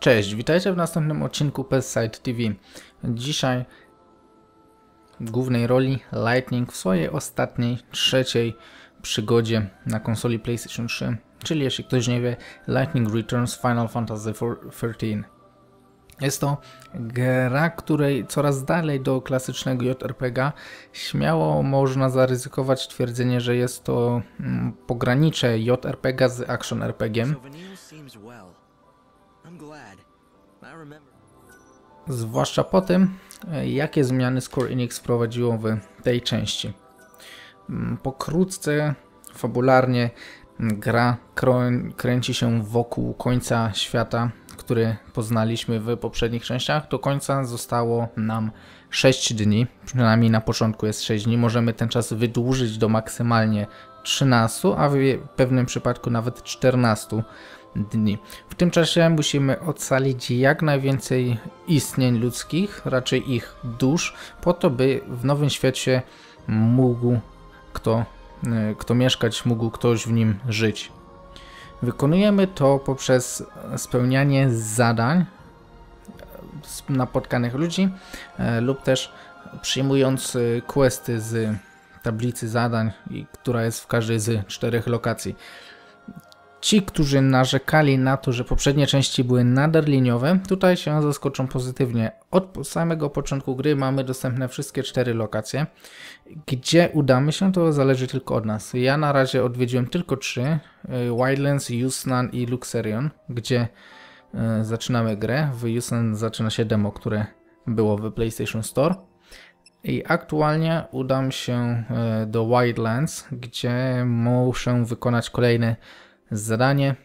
Cześć, witajcie w następnym odcinku PES Site TV. Dzisiaj w głównej roli Lightning w swojej ostatniej, trzeciej przygodzie na konsoli PlayStation 3, czyli jeśli ktoś nie wie, Lightning Returns Final Fantasy XIII. Jest to gra, której coraz dalej do klasycznego JRPG śmiało można zaryzykować twierdzenie, że jest to mm, pogranicze JRPG z Action RPG. Zwłaszcza po tym, jakie zmiany Square Enix wprowadziło w tej części. Mm, Pokrótce, fabularnie, gra kręci się wokół końca świata, który poznaliśmy w poprzednich częściach. Do końca zostało nam 6 dni, przynajmniej na początku jest 6 dni. Możemy ten czas wydłużyć do maksymalnie 13, a w pewnym przypadku nawet 14 dni. W tym czasie musimy ocalić jak najwięcej istnień ludzkich, raczej ich dusz, po to, by w nowym świecie mógł kto, y, kto mieszkać, mógł ktoś w nim żyć. Wykonujemy to poprzez spełnianie zadań z napotkanych ludzi e, lub też przyjmując questy z tablicy zadań, która jest w każdej z czterech lokacji. Ci, którzy narzekali na to, że poprzednie części były nader liniowe, tutaj się zaskoczą pozytywnie. Od samego początku gry mamy dostępne wszystkie cztery lokacje. Gdzie udamy się, to zależy tylko od nas. Ja na razie odwiedziłem tylko trzy: y, Wildlands, Yusnan i Luxerion, gdzie y, zaczynamy grę. W Yusnan zaczyna się demo, które było w PlayStation Store. I aktualnie udam się y, do Wildlands, gdzie muszę wykonać kolejne zadanie.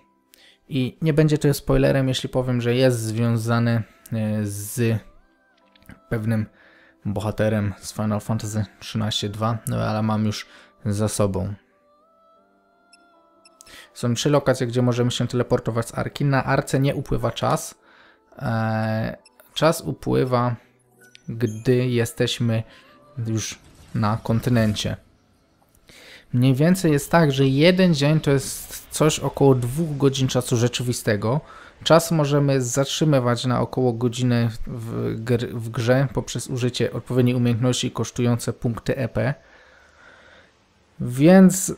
I nie będzie to spoilerem, jeśli powiem, że jest związane e, z pewnym bohaterem z Final Fantasy XIII-2, no ale mam już za sobą. Są trzy lokacje, gdzie możemy się teleportować z Arki. Na Arce nie upływa czas. E, czas upływa, gdy jesteśmy już na kontynencie. Mniej więcej jest tak, że jeden dzień to jest coś około dwóch godzin czasu rzeczywistego. Czas możemy zatrzymywać na około godzinę w, gr- w grze poprzez użycie odpowiedniej umiejętności kosztujące punkty EP. Więc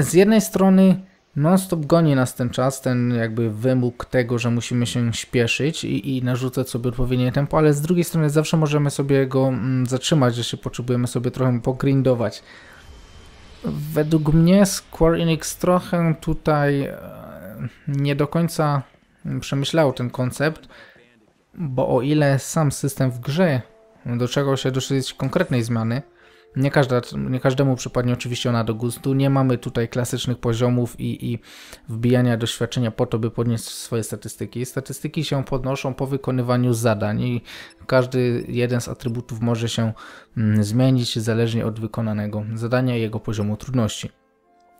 z jednej strony non-stop goni nas ten czas, ten jakby wymóg tego, że musimy się śpieszyć i, i narzucać sobie odpowiednie tempo, ale z drugiej strony zawsze możemy sobie go mm, zatrzymać, jeśli potrzebujemy sobie trochę pogrindować. Według mnie Square Enix trochę tutaj e, nie do końca przemyślał ten koncept, bo o ile sam system w grze doczekał się dosyć konkretnej zmiany, nie, każda, nie każdemu przypadnie oczywiście ona do gustu. Nie mamy tutaj klasycznych poziomów i, i wbijania doświadczenia po to, by podnieść swoje statystyki. Statystyki się podnoszą po wykonywaniu zadań i każdy jeden z atrybutów może się mm, zmienić zależnie od wykonanego zadania i jego poziomu trudności.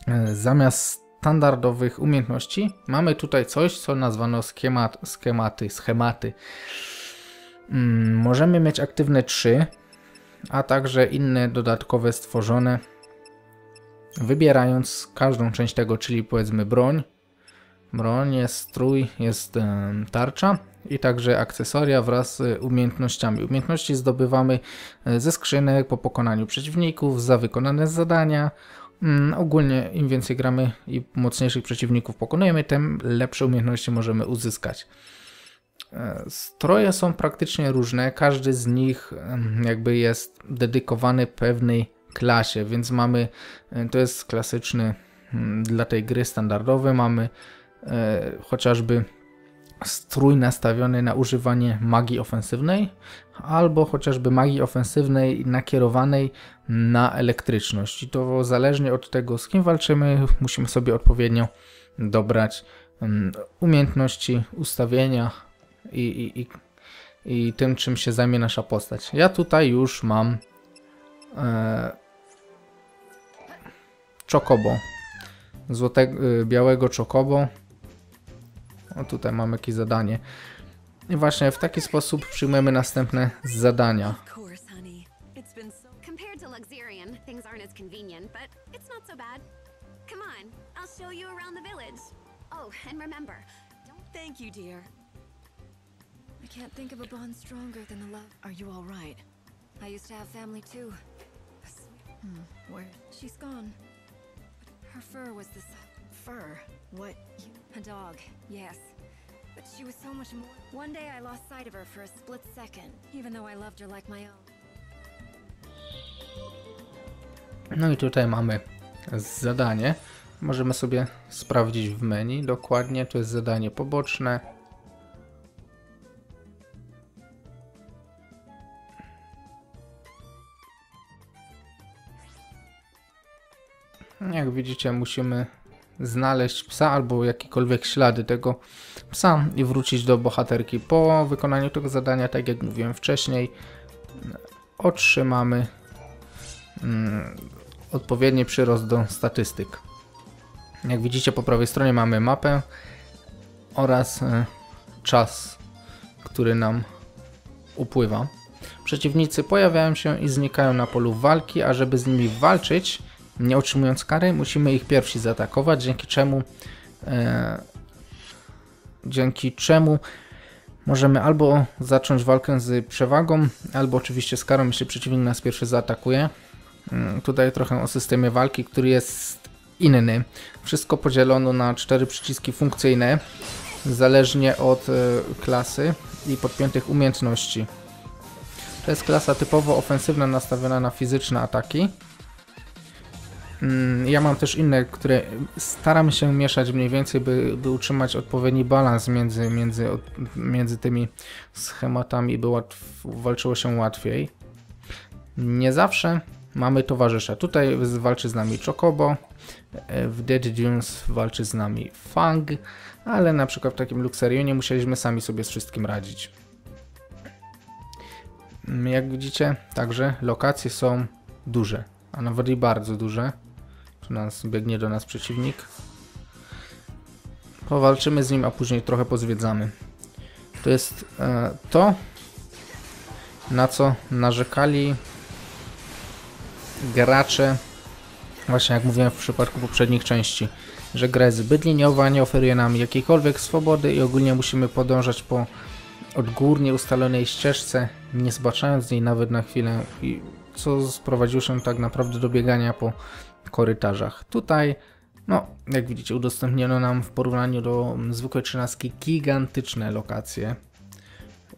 E, Zamiast standardowych umiejętności mamy tutaj coś, co nazwano schemat, schematy, schematy. Mm, Możemy mieć aktywne 3, a także inne dodatkowe stworzone, wybierając każdą część tego, czyli powiedzmy broń. Broń jest strój, jest tarcza i także akcesoria wraz z umiejętnościami. Umiejętności zdobywamy e, ze skrzynek po pokonaniu przeciwników, za wykonane zadania. Mm, Ogólnie im więcej gramy i mocniejszych przeciwników pokonujemy, tym lepsze umiejętności możemy uzyskać. E, Stroje są praktycznie różne, każdy z nich jakby jest dedykowany pewnej klasie, więc mamy, e, to jest klasyczny mm, dla tej gry standardowy, mamy e, chociażby strój nastawiony na używanie magii ofensywnej, albo chociażby magii ofensywnej nakierowanej na elektryczność. I to zależnie od tego, z kim walczymy, musimy sobie odpowiednio dobrać umiejętności, ustawienia i, i, i, i tym, czym się zajmie nasza postać. Ja tutaj już mam e, Chocobo. Złotego, y, białego Chocobo. O, tutaj mam jakieś zadanie. I właśnie w taki sposób przyjmujemy następne zadania. Oh, Thank you, dear. Can't think of a bond stronger than the love. Are you all right? I used to have family too. Hmm, where? She's gone. But her fur was the s- fur. What? A dog, yes. But she was so much more. One day I lost sight of her for a split second, even though I loved her like my own. No i tutaj mamy zadanie. Możemy sobie sprawdzić w menu dokładnie. To jest zadanie poboczne. Jak widzicie, musimy znaleźć psa albo jakiekolwiek ślady tego psa i wrócić do bohaterki. Po wykonaniu tego zadania, tak jak mówiłem wcześniej, otrzymamy mm, odpowiedni przyrost do statystyk. Jak widzicie po prawej stronie mamy mapę oraz e, czas, który nam upływa. Przeciwnicy pojawiają się i znikają na polu walki, a żeby z nimi walczyć, nie otrzymując kary, musimy ich pierwsi zaatakować, dzięki czemu e, dzięki czemu możemy albo zacząć walkę z przewagą, albo oczywiście z karą, jeśli przeciwnik nas pierwszy zaatakuje. Mm, Tutaj trochę o systemie walki, który jest inny. Wszystko podzielono na cztery przyciski funkcyjne, zależnie od e, klasy i podpiętych umiejętności. To jest klasa typowo ofensywna, nastawiona na fizyczne ataki. Mm, Ja mam też inne, które staram się mieszać mniej więcej, by, by utrzymać odpowiedni balans między, między, między tymi schematami, by łatw, walczyło się łatwiej. Nie zawsze mamy towarzysza. Tutaj walczy z nami Chocobo, e, w Dead Dunes walczy z nami Fang, ale na przykład w takim Luxarionie musieliśmy sami sobie z wszystkim radzić. Mm, Jak widzicie, także lokacje są duże, a nawet i bardzo duże. Tu nas biegnie do nas przeciwnik. Powalczymy z nim, a później trochę pozwiedzamy. To jest e, to, na co narzekali gracze, właśnie jak mówiłem w przypadku poprzednich części, że gra jest zbyt liniowa, nie oferuje nam jakiejkolwiek swobody i ogólnie musimy podążać po odgórnie ustalonej ścieżce, nie zbaczając z niej nawet na chwilę, i co sprowadziło się tak naprawdę do biegania po korytarzach. Tutaj, no, jak widzicie, udostępniono nam w porównaniu do zwykłej trzynastki gigantyczne lokacje.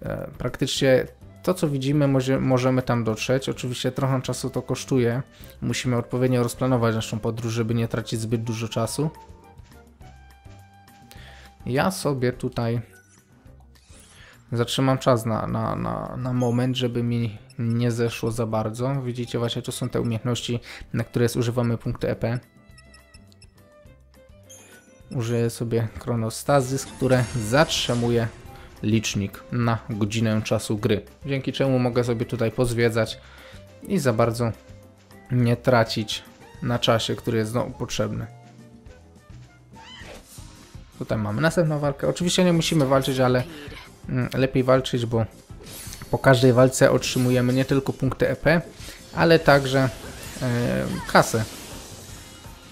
E, praktycznie to, co widzimy, może, możemy tam dotrzeć. Oczywiście trochę czasu to kosztuje. Musimy odpowiednio rozplanować naszą podróż, żeby nie tracić zbyt dużo czasu. Ja sobie tutaj zatrzymam czas na, na, na, na moment, żeby mi nie zeszło za bardzo. Widzicie, właśnie to są te umiejętności, na które zużywamy punkty EP. Użyję sobie chronostazys, które zatrzymuje licznik na godzinę czasu gry. Dzięki czemu mogę sobie tutaj pozwiedzać i za bardzo nie tracić na czasie, który jest znowu potrzebny. Tutaj mamy następną walkę. Oczywiście nie musimy walczyć, ale lepiej walczyć, bo po każdej walce otrzymujemy nie tylko punkty EP, ale także e, kasę.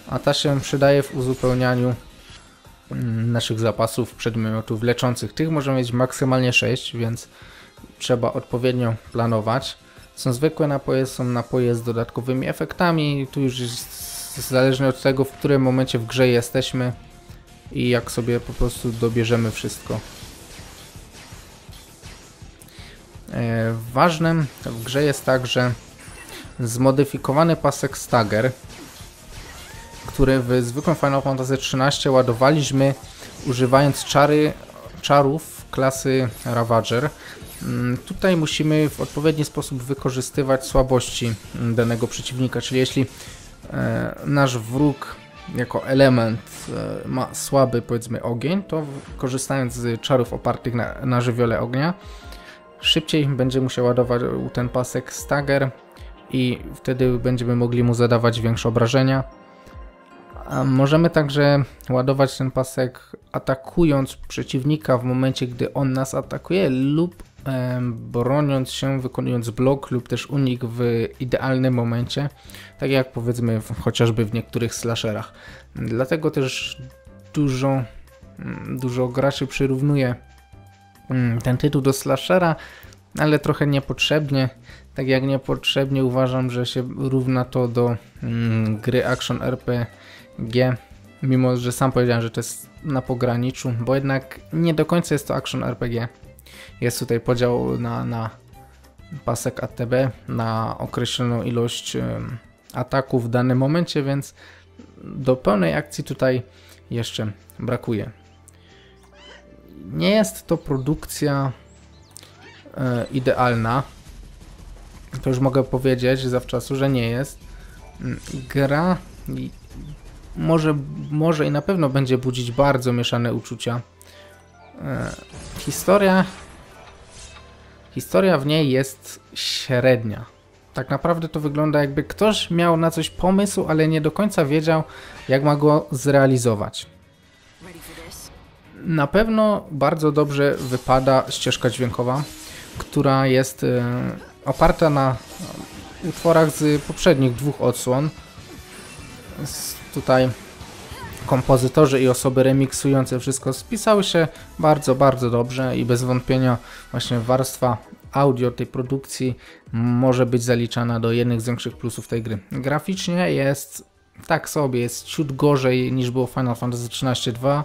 A ta się przydaje w uzupełnianiu mm, naszych zapasów przedmiotów leczących. Tych możemy mieć maksymalnie 6, więc trzeba odpowiednio planować. Są zwykłe napoje, są napoje z dodatkowymi efektami. Tu już jest zależnie od tego, w którym momencie w grze jesteśmy i jak sobie po prostu dobierzemy wszystko. Ważnym w grze jest także zmodyfikowany pasek Stagger, który w zwykłym Final Fantasy XIII ładowaliśmy używając czary, czarów klasy Ravager. Mm, Tutaj musimy w odpowiedni sposób wykorzystywać słabości danego przeciwnika, czyli jeśli e, nasz wróg jako element e, ma słaby powiedzmy ogień, to korzystając z czarów opartych na, na żywiole ognia, szybciej będzie musiał ładować ten pasek stagger i wtedy będziemy mogli mu zadawać większe obrażenia. Możemy także ładować ten pasek atakując przeciwnika w momencie, gdy on nas atakuje lub em, broniąc się, wykonując blok lub też unik w idealnym momencie, tak jak powiedzmy w, chociażby w niektórych slasherach. Dlatego też dużo, mm, dużo graczy przyrównuje ten tytuł do slashera, ale trochę niepotrzebnie. Tak jak niepotrzebnie uważam, że się równa to do mm, gry Action RPG, mimo że sam powiedziałem, że to jest na pograniczu, bo jednak nie do końca jest to Action RPG. Jest tutaj podział na, na pasek ATB, na określoną ilość em, ataków w danym momencie, więc do pełnej akcji tutaj jeszcze brakuje. Nie jest to produkcja e, idealna. To już mogę powiedzieć zawczasu, że nie jest. Mm, Gra może, może i na pewno będzie budzić bardzo mieszane uczucia. E, historia historia w niej jest średnia. Tak naprawdę to wygląda jakby ktoś miał na coś pomysł, ale nie do końca wiedział, jak ma go zrealizować. Na pewno bardzo dobrze wypada ścieżka dźwiękowa, która jest e, oparta na utworach z poprzednich dwóch odsłon. Tutaj kompozytorzy i osoby remiksujące wszystko spisały się bardzo, bardzo dobrze i bez wątpienia właśnie warstwa audio tej produkcji może być zaliczana do jednych z większych plusów tej gry. Graficznie jest tak sobie, jest ciut gorzej niż było Final Fantasy XIII 2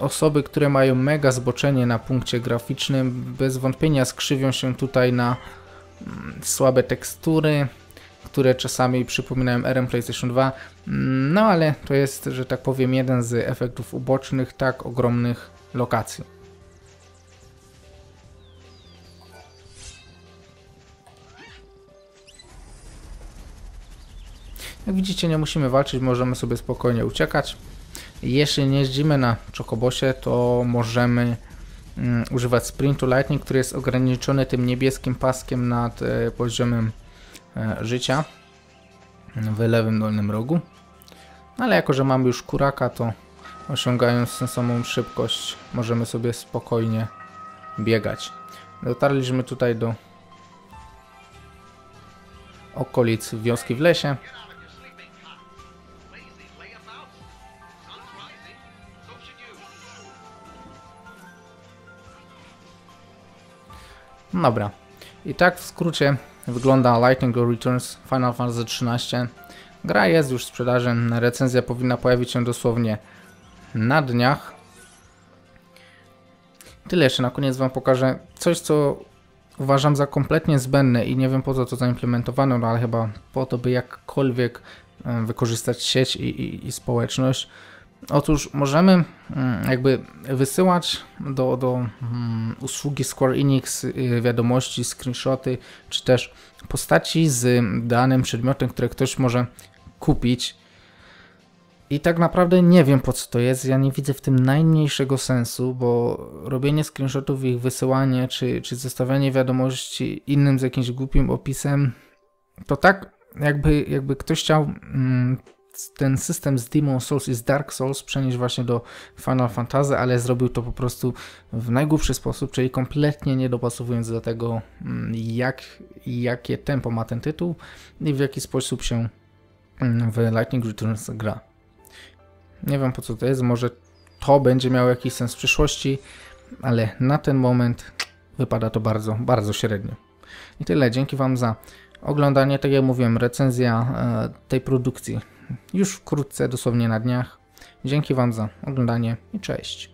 osoby, które mają mega zboczenie na punkcie graficznym, bez wątpienia skrzywią się tutaj na mm, słabe tekstury, które czasami przypominają RM PlayStation 2. Mm, No ale to jest, że tak powiem, jeden z efektów ubocznych tak ogromnych lokacji. Jak widzicie, nie musimy walczyć, możemy sobie spokojnie uciekać. Jeśli nie jeździmy na Chocobosie, to możemy mm, używać Sprintu Lightning, który jest ograniczony tym niebieskim paskiem nad e, poziomem e, życia w lewym dolnym rogu. No, ale jako, że mamy już kuraka, to osiągając tę samą szybkość możemy sobie spokojnie biegać. Dotarliśmy tutaj do okolic wioski w lesie. Dobra. I tak w skrócie wygląda Lightning Returns Final Fantasy XIII. Gra jest już w sprzedaży, recenzja powinna pojawić się dosłownie na dniach. Tyle jeszcze na koniec Wam pokażę coś, co uważam za kompletnie zbędne i nie wiem po co to zaimplementowano, no ale chyba po to, by jakkolwiek e, wykorzystać sieć i, i, i społeczność. Otóż możemy mm, jakby wysyłać do, do mm, usługi Square Enix y, wiadomości, screenshoty, czy też postaci z danym przedmiotem, które ktoś może kupić. I tak naprawdę nie wiem po co to jest. Ja nie widzę w tym najmniejszego sensu, bo robienie screenshotów ich wysyłanie, czy, czy zostawianie wiadomości innym z jakimś głupim opisem, to tak jakby, jakby ktoś chciał mm, ten system z Demon Souls i z Dark Souls przenieść właśnie do Final Fantasy, ale zrobił to po prostu w najgłupszy sposób, czyli kompletnie nie dopasowując do tego, mm, jak, jakie tempo ma ten tytuł i w jaki sposób się mm, w Lightning Returns gra. Nie wiem po co to jest, może to będzie miało jakiś sens w przyszłości, ale na ten moment wypada to bardzo, bardzo średnio. I tyle, dzięki Wam za oglądanie. Tak jak mówiłem, recenzja e, tej produkcji już wkrótce, dosłownie na dniach. Dzięki Wam za oglądanie i cześć.